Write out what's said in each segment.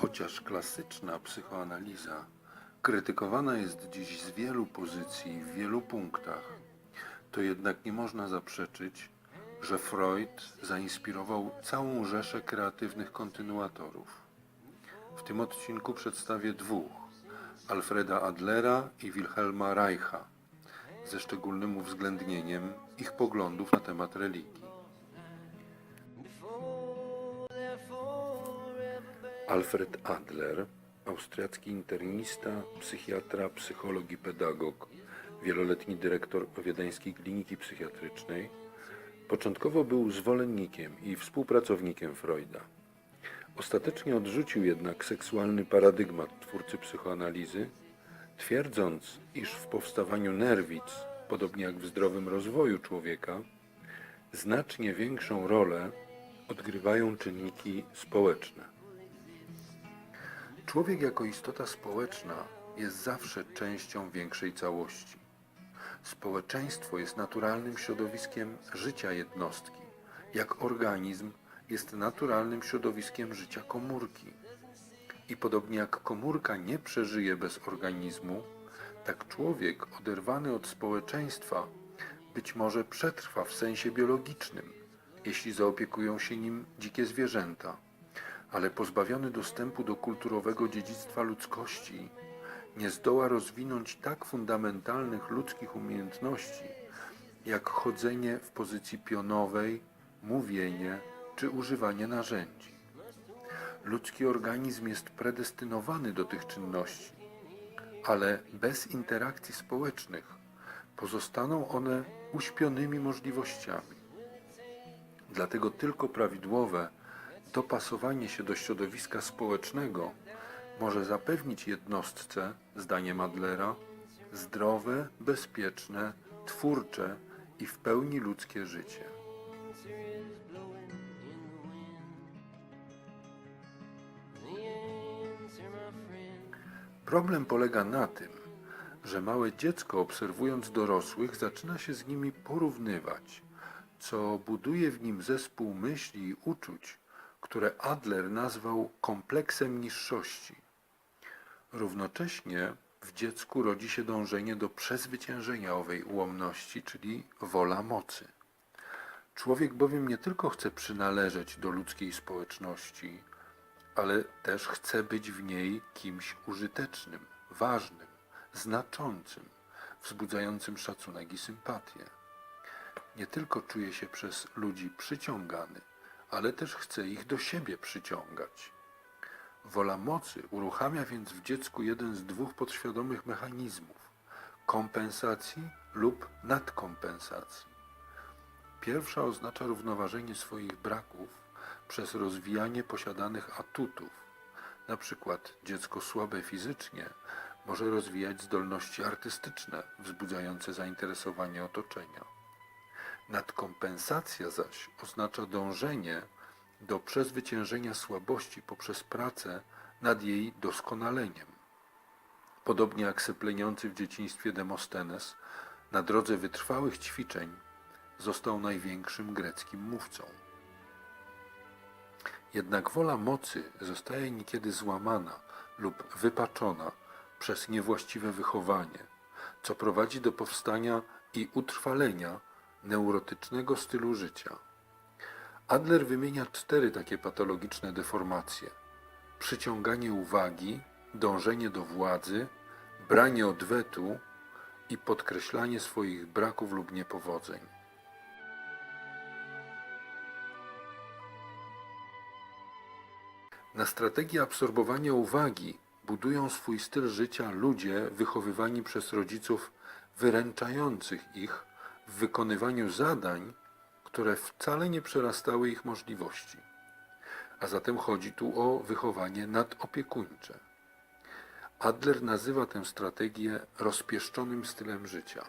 Chociaż klasyczna psychoanaliza krytykowana jest dziś z wielu pozycji, w wielu punktach, to jednak nie można zaprzeczyć, że Freud zainspirował całą rzeszę kreatywnych kontynuatorów. W tym odcinku przedstawię dwóch: Alfreda Adlera i Wilhelma Reicha, ze szczególnym uwzględnieniem ich poglądów na temat religii. Alfred Adler, austriacki internista, psychiatra, psycholog i pedagog, wieloletni dyrektor Wiedeńskiej Kliniki Psychiatrycznej, początkowo był zwolennikiem i współpracownikiem Freuda. Ostatecznie odrzucił jednak seksualny paradygmat twórcy psychoanalizy, twierdząc, iż w powstawaniu nerwic, podobnie jak w zdrowym rozwoju człowieka, znacznie większą rolę odgrywają czynniki społeczne. Człowiek jako istota społeczna jest zawsze częścią większej całości. Społeczeństwo jest naturalnym środowiskiem życia jednostki, jak organizm jest naturalnym środowiskiem życia komórki. I podobnie jak komórka nie przeżyje bez organizmu, tak człowiek oderwany od społeczeństwa być może przetrwa w sensie biologicznym, jeśli zaopiekują się nim dzikie zwierzęta ale pozbawiony dostępu do kulturowego dziedzictwa ludzkości, nie zdoła rozwinąć tak fundamentalnych ludzkich umiejętności, jak chodzenie w pozycji pionowej, mówienie czy używanie narzędzi. Ludzki organizm jest predestynowany do tych czynności, ale bez interakcji społecznych pozostaną one uśpionymi możliwościami. Dlatego tylko prawidłowe dopasowanie się do środowiska społecznego może zapewnić jednostce, zdaniem Adlera, zdrowe, bezpieczne, twórcze i w pełni ludzkie życie. Problem polega na tym, że małe dziecko obserwując dorosłych zaczyna się z nimi porównywać, co buduje w nim zespół myśli i uczuć, które Adler nazwał kompleksem niższości. Równocześnie w dziecku rodzi się dążenie do przezwyciężenia owej ułomności, czyli wola mocy. Człowiek bowiem nie tylko chce przynależeć do ludzkiej społeczności, ale też chce być w niej kimś użytecznym, ważnym, znaczącym, wzbudzającym szacunek i sympatię. Nie tylko czuje się przez ludzi przyciągany, ale też chce ich do siebie przyciągać. Wola mocy uruchamia więc w dziecku jeden z dwóch podświadomych mechanizmów kompensacji lub nadkompensacji. Pierwsza oznacza równoważenie swoich braków przez rozwijanie posiadanych atutów. Na przykład dziecko słabe fizycznie może rozwijać zdolności artystyczne wzbudzające zainteresowanie otoczenia. Nadkompensacja zaś oznacza dążenie do przezwyciężenia słabości poprzez pracę nad jej doskonaleniem. Podobnie jak sepleniący w dzieciństwie Demostenes na drodze wytrwałych ćwiczeń został największym greckim mówcą. Jednak wola mocy zostaje niekiedy złamana lub wypaczona przez niewłaściwe wychowanie, co prowadzi do powstania i utrwalenia neurotycznego stylu życia. Adler wymienia cztery takie patologiczne deformacje: przyciąganie uwagi, dążenie do władzy, branie odwetu i podkreślanie swoich braków lub niepowodzeń. Na strategię absorbowania uwagi budują swój styl życia ludzie wychowywani przez rodziców wyręczających ich w wykonywaniu zadań, które wcale nie przerastały ich możliwości. A zatem chodzi tu o wychowanie nadopiekuńcze. Adler nazywa tę strategię rozpieszczonym stylem życia.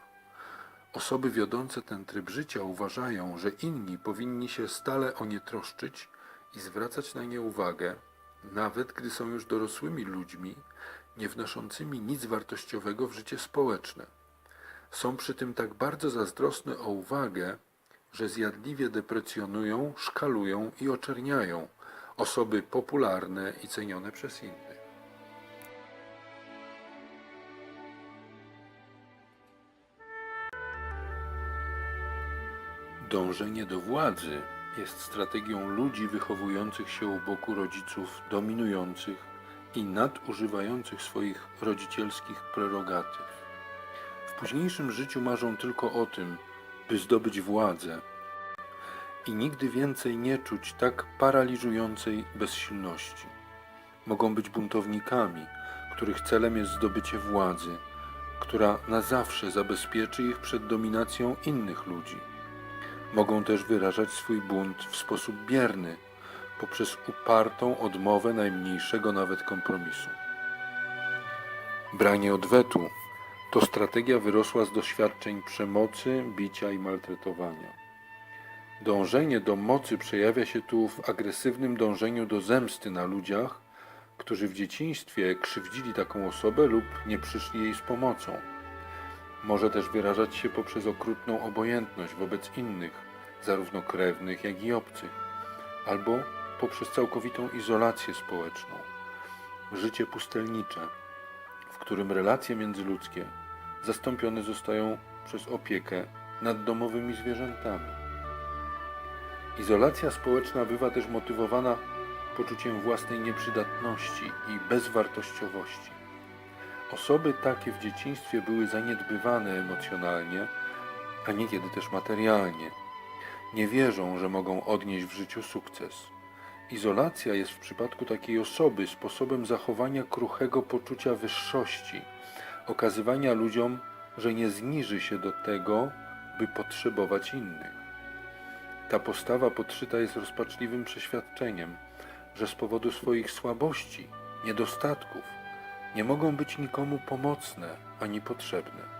Osoby wiodące ten tryb życia uważają, że inni powinni się stale o nie troszczyć i zwracać na nie uwagę, nawet gdy są już dorosłymi ludźmi, nie wnoszącymi nic wartościowego w życie społeczne. Są przy tym tak bardzo zazdrosne o uwagę, że zjadliwie deprecjonują, szkalują i oczerniają osoby popularne i cenione przez innych. Dążenie do władzy jest strategią ludzi wychowujących się u boku rodziców dominujących i nadużywających swoich rodzicielskich prerogatyw. Późniejszym życiu marzą tylko o tym, by zdobyć władzę i nigdy więcej nie czuć tak paraliżującej bezsilności. Mogą być buntownikami, których celem jest zdobycie władzy, która na zawsze zabezpieczy ich przed dominacją innych ludzi. Mogą też wyrażać swój bunt w sposób bierny, poprzez upartą odmowę najmniejszego nawet kompromisu. Branie odwetu to strategia wyrosła z doświadczeń przemocy, bicia i maltretowania. Dążenie do mocy przejawia się tu w agresywnym dążeniu do zemsty na ludziach, którzy w dzieciństwie krzywdzili taką osobę lub nie przyszli jej z pomocą. Może też wyrażać się poprzez okrutną obojętność wobec innych, zarówno krewnych, jak i obcych, albo poprzez całkowitą izolację społeczną. Życie pustelnicze, w którym relacje międzyludzkie zastąpione zostają przez opiekę nad domowymi zwierzętami. Izolacja społeczna bywa też motywowana poczuciem własnej nieprzydatności i bezwartościowości. Osoby takie w dzieciństwie były zaniedbywane emocjonalnie, a niekiedy też materialnie. Nie wierzą, że mogą odnieść w życiu sukces. Izolacja jest w przypadku takiej osoby sposobem zachowania kruchego poczucia wyższości, okazywania ludziom, że nie zniży się do tego, by potrzebować innych. Ta postawa podszyta jest rozpaczliwym przeświadczeniem, że z powodu swoich słabości, niedostatków nie mogą być nikomu pomocne ani potrzebne.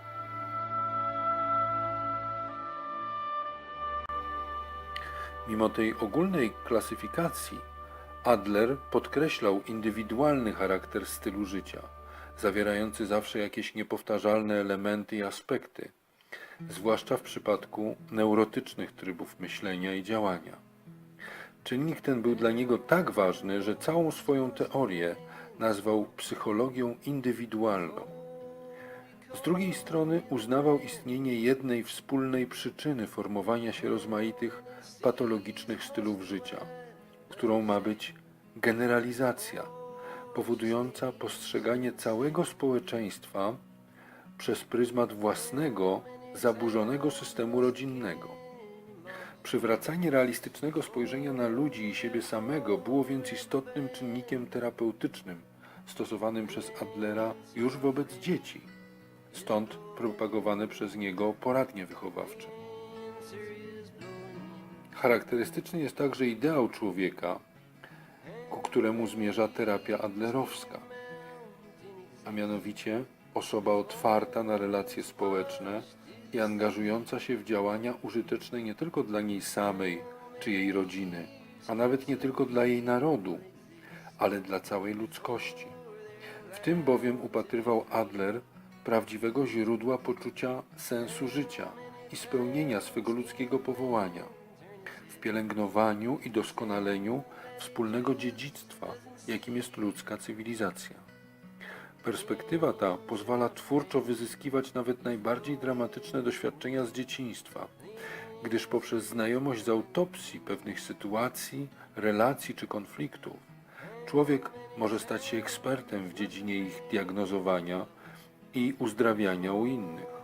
Mimo tej ogólnej klasyfikacji, Adler podkreślał indywidualny charakter stylu życia, zawierający zawsze jakieś niepowtarzalne elementy i aspekty, zwłaszcza w przypadku neurotycznych trybów myślenia i działania. Czynnik ten był dla niego tak ważny, że całą swoją teorię nazwał psychologią indywidualną. Z drugiej strony uznawał istnienie jednej wspólnej przyczyny formowania się rozmaitych patologicznych stylów życia, którą ma być generalizacja, powodująca postrzeganie całego społeczeństwa przez pryzmat własnego, zaburzonego systemu rodzinnego. Przywracanie realistycznego spojrzenia na ludzi i siebie samego było więc istotnym czynnikiem terapeutycznym stosowanym przez Adlera już wobec dzieci, stąd propagowane przez niego poradnie wychowawcze. Charakterystyczny jest także ideał człowieka, któremu zmierza terapia adlerowska, a mianowicie osoba otwarta na relacje społeczne i angażująca się w działania użyteczne nie tylko dla niej samej czy jej rodziny, a nawet nie tylko dla jej narodu, ale dla całej ludzkości. W tym bowiem upatrywał Adler prawdziwego źródła poczucia sensu życia i spełnienia swego ludzkiego powołania, w pielęgnowaniu i doskonaleniu wspólnego dziedzictwa, jakim jest ludzka cywilizacja. Perspektywa ta pozwala twórczo wyzyskiwać nawet najbardziej dramatyczne doświadczenia z dzieciństwa, gdyż poprzez znajomość z autopsji pewnych sytuacji, relacji czy konfliktów, człowiek może stać się ekspertem w dziedzinie ich diagnozowania i uzdrawiania u innych.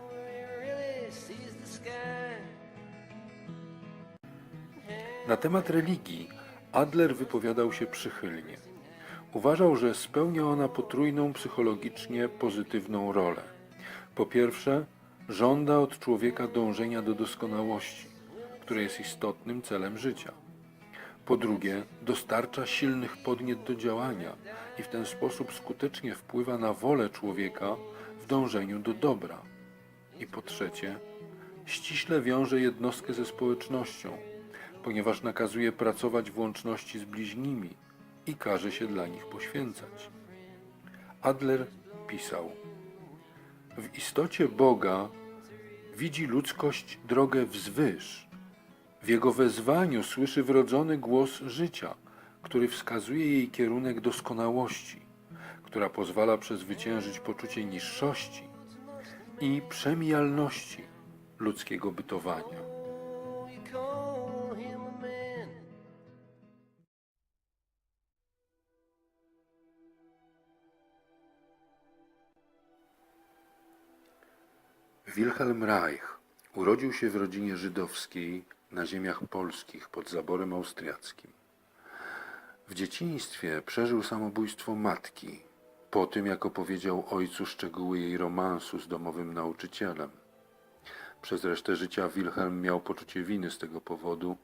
Na temat religii Adler wypowiadał się przychylnie. Uważał, że spełnia ona potrójną psychologicznie pozytywną rolę. Po pierwsze, żąda od człowieka dążenia do doskonałości, które jest istotnym celem życia. Po drugie, dostarcza silnych podniet do działania i w ten sposób skutecznie wpływa na wolę człowieka w dążeniu do dobra. I po trzecie, ściśle wiąże jednostkę ze społecznością, ponieważ nakazuje pracować w łączności z bliźnimi i każe się dla nich poświęcać. Adler pisał: W istocie Boga widzi ludzkość drogę wzwyż. W jego wezwaniu słyszy wrodzony głos życia, który wskazuje jej kierunek doskonałości, która pozwala przezwyciężyć poczucie niższości i przemijalności ludzkiego bytowania. Wilhelm Reich urodził się w rodzinie żydowskiej na ziemiach polskich pod zaborem austriackim. W dzieciństwie przeżył samobójstwo matki, po tym jak opowiedział ojcu szczegóły jej romansu z domowym nauczycielem. Przez resztę życia Wilhelm miał poczucie winy z tego powodu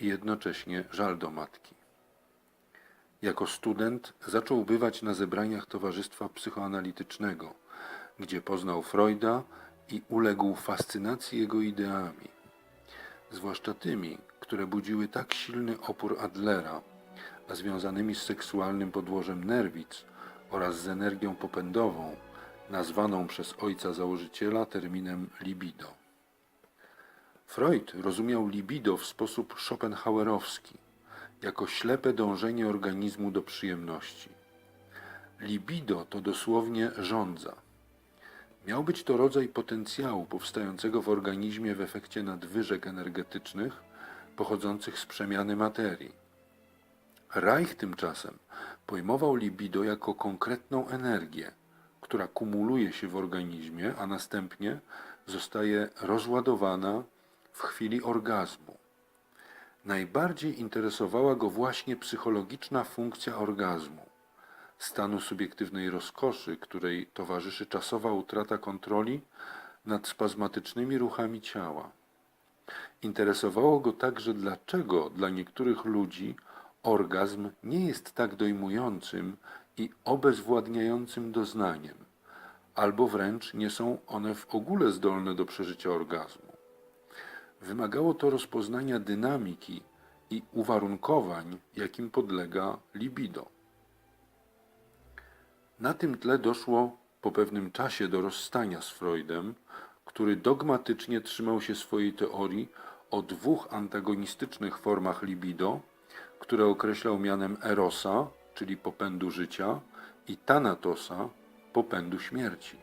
i jednocześnie żal do matki. Jako student zaczął bywać na zebraniach Towarzystwa Psychoanalitycznego, gdzie poznał Freuda i uległ fascynacji jego ideami, zwłaszcza tymi, które budziły tak silny opór Adlera, a związanymi z seksualnym podłożem nerwic oraz z energią popędową, nazwaną przez ojca założyciela terminem libido. Freud rozumiał libido w sposób schopenhauerowski, jako ślepe dążenie organizmu do przyjemności. Libido to dosłownie żądza. Miał być to rodzaj potencjału powstającego w organizmie w efekcie nadwyżek energetycznych pochodzących z przemiany materii. Reich tymczasem pojmował libido jako konkretną energię, która kumuluje się w organizmie, a następnie zostaje rozładowana w chwili orgazmu. Najbardziej interesowała go właśnie psychologiczna funkcja orgazmu, stanu subiektywnej rozkoszy, której towarzyszy czasowa utrata kontroli nad spazmatycznymi ruchami ciała. Interesowało go także, dlaczego dla niektórych ludzi orgazm nie jest tak dojmującym i obezwładniającym doznaniem, albo wręcz nie są one w ogóle zdolne do przeżycia orgazmu. Wymagało to rozpoznania dynamiki i uwarunkowań, jakim podlega libido. Na tym tle doszło po pewnym czasie do rozstania z Freudem, który dogmatycznie trzymał się swojej teorii o dwóch antagonistycznych formach libido, które określał mianem erosa, czyli popędu życia, i thanatosa, popędu śmierci.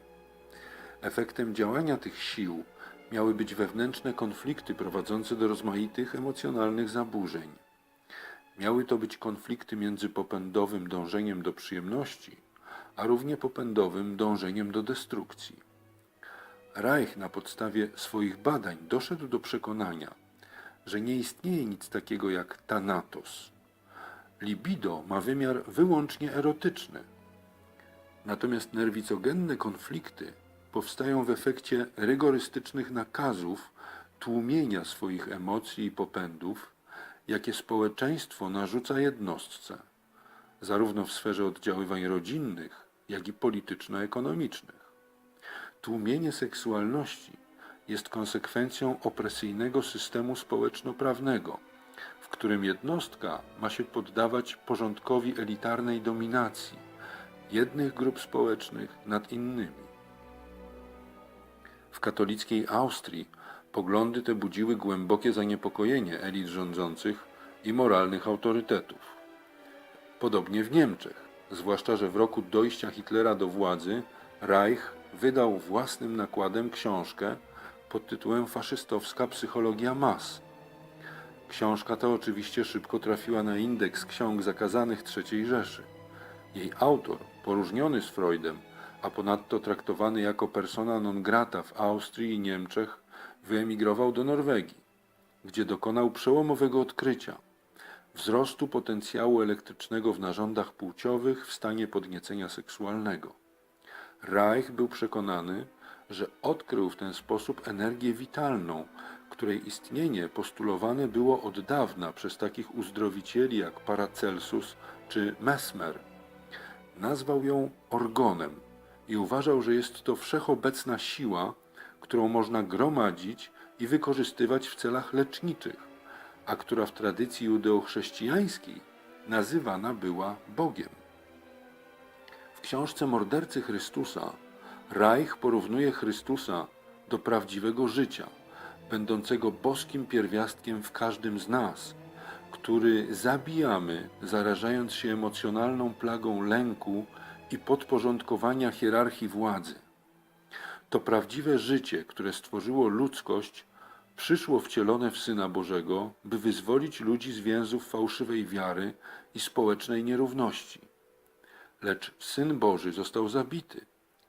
Efektem działania tych sił miały być wewnętrzne konflikty prowadzące do rozmaitych emocjonalnych zaburzeń. Miały to być konflikty między popędowym dążeniem do przyjemności, a równie popędowym dążeniem do destrukcji. Reich na podstawie swoich badań doszedł do przekonania, że nie istnieje nic takiego jak thanatos. Libido ma wymiar wyłącznie erotyczny. Natomiast nerwicogenne konflikty powstają w efekcie rygorystycznych nakazów tłumienia swoich emocji i popędów, jakie społeczeństwo narzuca jednostce, zarówno w sferze oddziaływań rodzinnych, jak i polityczno-ekonomicznych. Tłumienie seksualności jest konsekwencją opresyjnego systemu społeczno-prawnego, w którym jednostka ma się poddawać porządkowi elitarnej dominacji jednych grup społecznych nad innymi. W katolickiej Austrii poglądy te budziły głębokie zaniepokojenie elit rządzących i moralnych autorytetów. Podobnie w Niemczech, zwłaszcza że w roku dojścia Hitlera do władzy Reich wydał własnym nakładem książkę pod tytułem Faszystowska psychologia mas. Książka ta oczywiście szybko trafiła na indeks ksiąg zakazanych III Rzeszy. Jej autor, poróżniony z Freudem, a ponadto traktowany jako persona non grata w Austrii i Niemczech, wyemigrował do Norwegii, gdzie dokonał przełomowego odkrycia wzrostu potencjału elektrycznego w narządach płciowych w stanie podniecenia seksualnego. Reich był przekonany, że odkrył w ten sposób energię witalną, której istnienie postulowane było od dawna przez takich uzdrowicieli jak Paracelsus czy Mesmer. Nazwał ją orgonem i uważał, że jest to wszechobecna siła, którą można gromadzić i wykorzystywać w celach leczniczych, a która w tradycji judeochrześcijańskiej nazywana była Bogiem. W książce Mordercy Chrystusa Reich porównuje Chrystusa do prawdziwego życia, będącego boskim pierwiastkiem w każdym z nas, który zabijamy, zarażając się emocjonalną plagą lęku i podporządkowania hierarchii władzy. To prawdziwe życie, które stworzyło ludzkość, przyszło wcielone w Syna Bożego, by wyzwolić ludzi z więzów fałszywej wiary i społecznej nierówności. Lecz Syn Boży został zabity,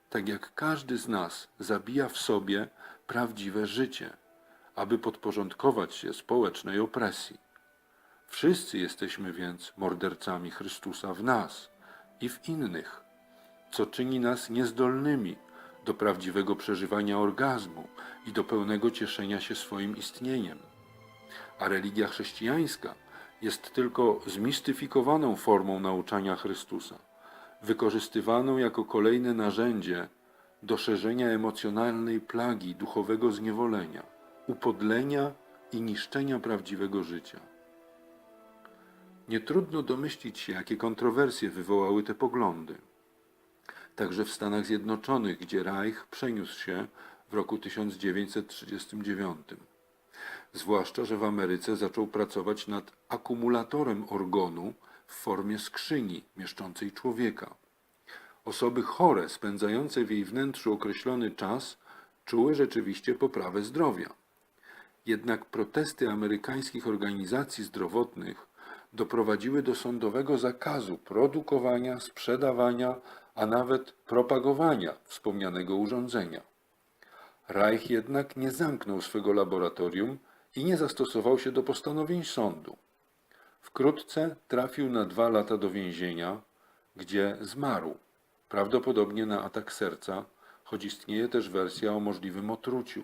tak jak każdy z nas zabija w sobie prawdziwe życie, aby podporządkować się społecznej opresji. Wszyscy jesteśmy więc mordercami Chrystusa w nas i w innych, co czyni nas niezdolnymi do prawdziwego przeżywania orgazmu i do pełnego cieszenia się swoim istnieniem. A religia chrześcijańska jest tylko zmistyfikowaną formą nauczania Chrystusa, wykorzystywaną jako kolejne narzędzie do szerzenia emocjonalnej plagi duchowego zniewolenia, upodlenia i niszczenia prawdziwego życia. Nie trudno domyślić się, jakie kontrowersje wywołały te poglądy. Także w Stanach Zjednoczonych, gdzie Reich przeniósł się w roku 1939. Zwłaszcza, że w Ameryce zaczął pracować nad akumulatorem organu w formie skrzyni mieszczącej człowieka. Osoby chore, spędzające w jej wnętrzu określony czas, czuły rzeczywiście poprawę zdrowia. Jednak protesty amerykańskich organizacji zdrowotnych doprowadziły do sądowego zakazu produkowania, sprzedawania, a nawet propagowania wspomnianego urządzenia. Reich jednak nie zamknął swego laboratorium i nie zastosował się do postanowień sądu. Wkrótce trafił na dwa lata do więzienia, gdzie zmarł, prawdopodobnie na atak serca, choć istnieje też wersja o możliwym otruciu.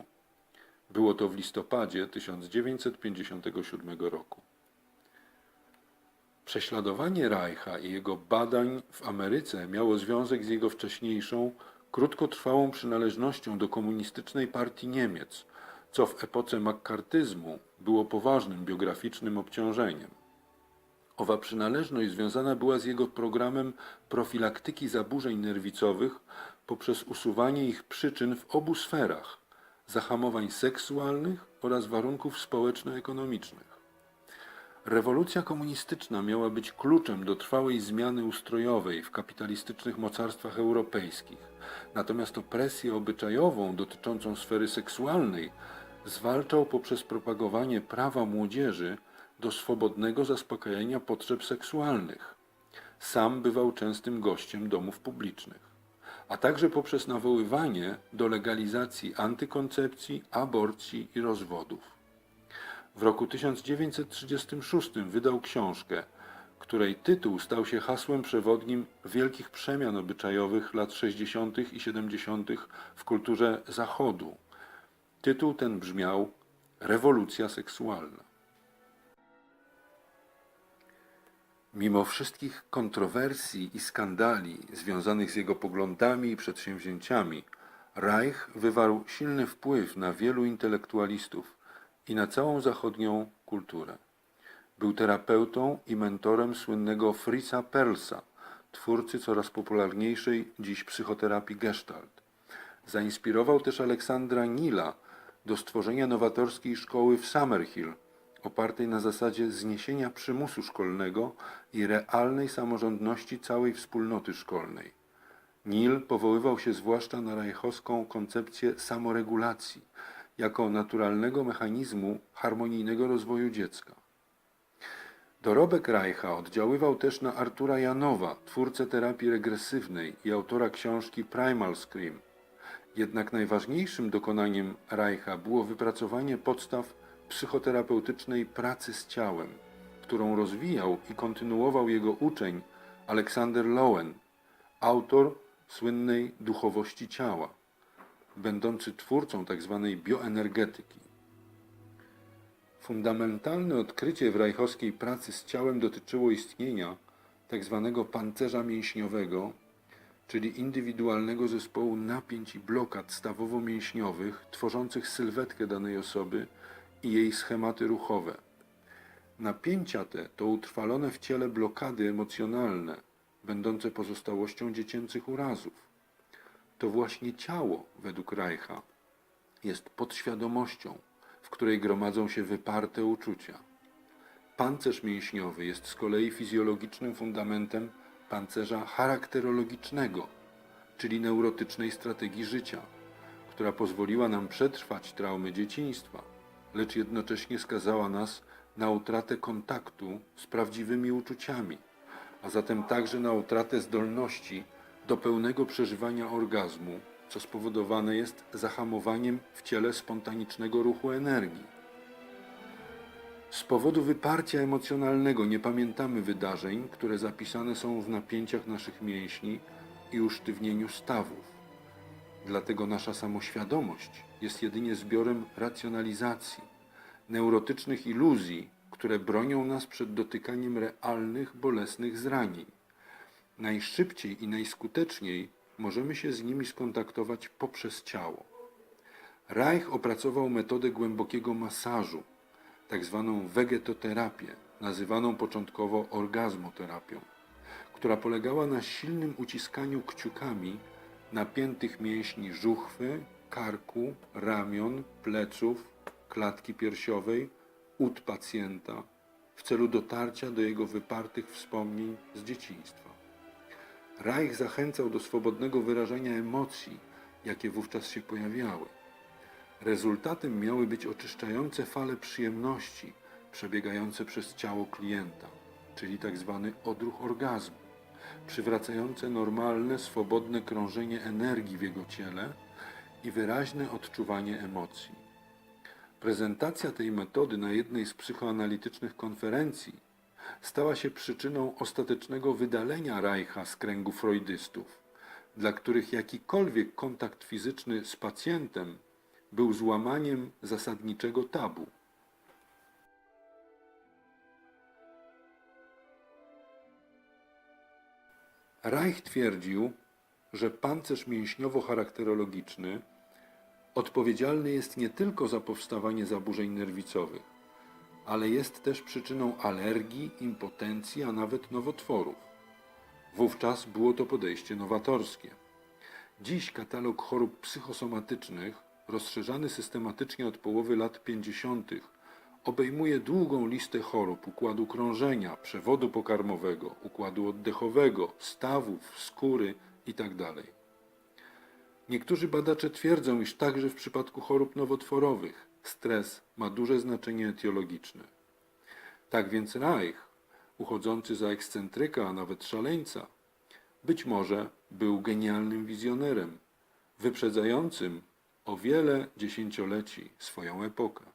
Było to w listopadzie 1957 roku. Prześladowanie Reicha i jego badań w Ameryce miało związek z jego wcześniejszą, krótkotrwałą przynależnością do komunistycznej partii Niemiec, co w epoce makkartyzmu było poważnym biograficznym obciążeniem. Owa przynależność związana była z jego programem profilaktyki zaburzeń nerwicowych poprzez usuwanie ich przyczyn w obu sferach zahamowań seksualnych oraz warunków społeczno-ekonomicznych. Rewolucja komunistyczna miała być kluczem do trwałej zmiany ustrojowej w kapitalistycznych mocarstwach europejskich, natomiast opresję obyczajową dotyczącą sfery seksualnej zwalczał poprzez propagowanie prawa młodzieży do swobodnego zaspokajania potrzeb seksualnych. Sam bywał częstym gościem domów publicznych, a także poprzez nawoływanie do legalizacji antykoncepcji, aborcji i rozwodów. W roku 1936 wydał książkę, której tytuł stał się hasłem przewodnim wielkich przemian obyczajowych lat 60. i 70. w kulturze Zachodu. Tytuł ten brzmiał Rewolucja seksualna. Mimo wszystkich kontrowersji i skandali związanych z jego poglądami i przedsięwzięciami, Reich wywarł silny wpływ na wielu intelektualistów i na całą zachodnią kulturę. Był terapeutą i mentorem słynnego Fritza Perlsa, twórcy coraz popularniejszej dziś psychoterapii Gestalt. Zainspirował też Aleksandra Nila do stworzenia nowatorskiej szkoły w Summerhill, opartej na zasadzie zniesienia przymusu szkolnego i realnej samorządności całej wspólnoty szkolnej. Nil powoływał się zwłaszcza na rajchowską koncepcję samoregulacji jako naturalnego mechanizmu harmonijnego rozwoju dziecka. Dorobek Reicha oddziaływał też na Artura Janowa, twórcę terapii regresywnej i autora książki Primal Scream. Jednak najważniejszym dokonaniem Reicha było wypracowanie podstaw psychoterapeutycznej pracy z ciałem, którą rozwijał i kontynuował jego uczeń Aleksander Lowen, autor słynnej duchowości ciała, będący twórcą tzw. bioenergetyki. Fundamentalne odkrycie w rajchowskiej pracy z ciałem dotyczyło istnienia tzw. pancerza mięśniowego, czyli indywidualnego zespołu napięć i blokad stawowo-mięśniowych tworzących sylwetkę danej osoby i jej schematy ruchowe. Napięcia te to utrwalone w ciele blokady emocjonalne, będące pozostałością dziecięcych urazów. To właśnie ciało, według Reicha, jest podświadomością, w której gromadzą się wyparte uczucia. Pancerz mięśniowy jest z kolei fizjologicznym fundamentem pancerza charakterologicznego, czyli neurotycznej strategii życia, która pozwoliła nam przetrwać traumy dzieciństwa, lecz jednocześnie skazała nas na utratę kontaktu z prawdziwymi uczuciami, a zatem także na utratę zdolności do pełnego przeżywania orgazmu, co spowodowane jest zahamowaniem w ciele spontanicznego ruchu energii. Z powodu wyparcia emocjonalnego nie pamiętamy wydarzeń, które zapisane są w napięciach naszych mięśni i usztywnieniu stawów. Dlatego nasza samoświadomość jest jedynie zbiorem racjonalizacji, neurotycznych iluzji, które bronią nas przed dotykaniem realnych, bolesnych zranień. Najszybciej i najskuteczniej możemy się z nimi skontaktować poprzez ciało. Reich opracował metodę głębokiego masażu, tak zwaną wegetoterapię, nazywaną początkowo orgazmoterapią, która polegała na silnym uciskaniu kciukami napiętych mięśni żuchwy, karku, ramion, pleców, klatki piersiowej, ud pacjenta w celu dotarcia do jego wypartych wspomnień z dzieciństwa. Reich zachęcał do swobodnego wyrażania emocji, jakie wówczas się pojawiały. Rezultatem miały być oczyszczające fale przyjemności przebiegające przez ciało klienta, czyli tak zwany odruch orgazmu, przywracające normalne, swobodne krążenie energii w jego ciele i wyraźne odczuwanie emocji. Prezentacja tej metody na jednej z psychoanalitycznych konferencji stała się przyczyną ostatecznego wydalenia Reicha z kręgu freudystów, dla których jakikolwiek kontakt fizyczny z pacjentem był złamaniem zasadniczego tabu. Reich twierdził, że pancerz mięśniowo-charakterologiczny odpowiedzialny jest nie tylko za powstawanie zaburzeń nerwicowych, ale jest też przyczyną alergii, impotencji, a nawet nowotworów. Wówczas było to podejście nowatorskie. Dziś katalog chorób psychosomatycznych, rozszerzany systematycznie od połowy lat 50., obejmuje długą listę chorób układu krążenia, przewodu pokarmowego, układu oddechowego, stawów, skóry itd. Niektórzy badacze twierdzą, iż także w przypadku chorób nowotworowych stres ma duże znaczenie etiologiczne. Tak więc Reich, uchodzący za ekscentryka, a nawet szaleńca, być może był genialnym wizjonerem, wyprzedzającym o wiele dziesięcioleci swoją epokę.